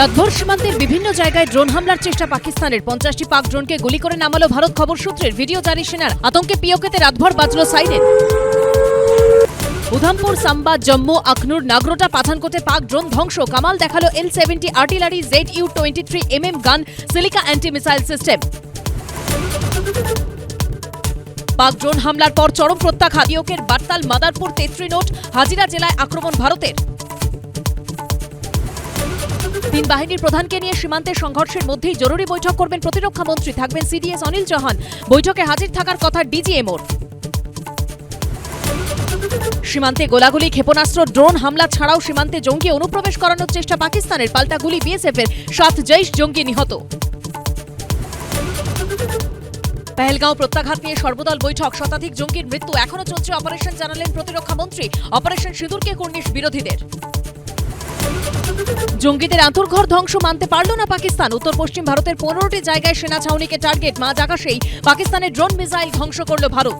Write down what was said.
রাতভর সীমান্তের বিভিন্ন জায়গায় ড্রোন হামলার চেষ্টা পাকিস্তানের। পঞ্চাশটি পাক ড্রোনকে গুলি করে নামালো ভারত খবর সূত্রের। ভিডিও জারি সেনার। আতঙ্কে পিওকেতে রাতভর বাজলো সাইরেন। উধামপুর, সাম্বা, জম্মু আখনুর নাগরোটা, পাঠানকোটে পাক ড্রোন ধ্বংস। কামাল দেখাল L seventy artillery Z U twenty three M M gun, silica anti missile system Pak drone হামলার পর চরম প্রত্যাঘাত। পিওকের বার্তাল মাদারপুর তেত্রি নোট, হাজিরা জেলায় আক্রমণ ভারতের। তিন বাহিনীর প্রধানকে নিয়ে সীমান্তে সংঘর্ষের মধ্যেই জরুরি বৈঠক করবেন প্রতিরক্ষা মন্ত্রী, থাকবেন সিডিএস অনিল চৌহান। বৈঠকে হাজির থাকার কথা ডিজিএমওর সীমান্তে গোলাগুলি, ক্ষেপণাস্ত্র, ড্রোন হামলা ছাড়াও সীমান্তে জঙ্গি অনুপ্রবেশ করানোর চেষ্টা পাকিস্তানের পাল্টা গুলি বিএসএফ এর সাত জৈশ জঙ্গি নিহত। পেহেলগাঁও প্রত্যাঘাত নিয়ে সর্বদল বৈঠক, শতাধিক জঙ্গির মৃত্যু এখনও চলছে অপারেশন, জানালেন প্রতিরক্ষা মন্ত্রী। অপারেশন সিঁদুরকে কর্নিশ বিরোধীদের। জঙ্গিদের আন্তর্ঘর ধ্বংস মানতে পারল না পাকিস্তান। উত্তর পশ্চিম ভারতের পনেরোটি জায়গায় সেনা ছাউনিকে টার্গেট, মাঝ আকাশেই পাকিস্তানের ড্রোন মিসাইল ধ্বংস করল ভারত।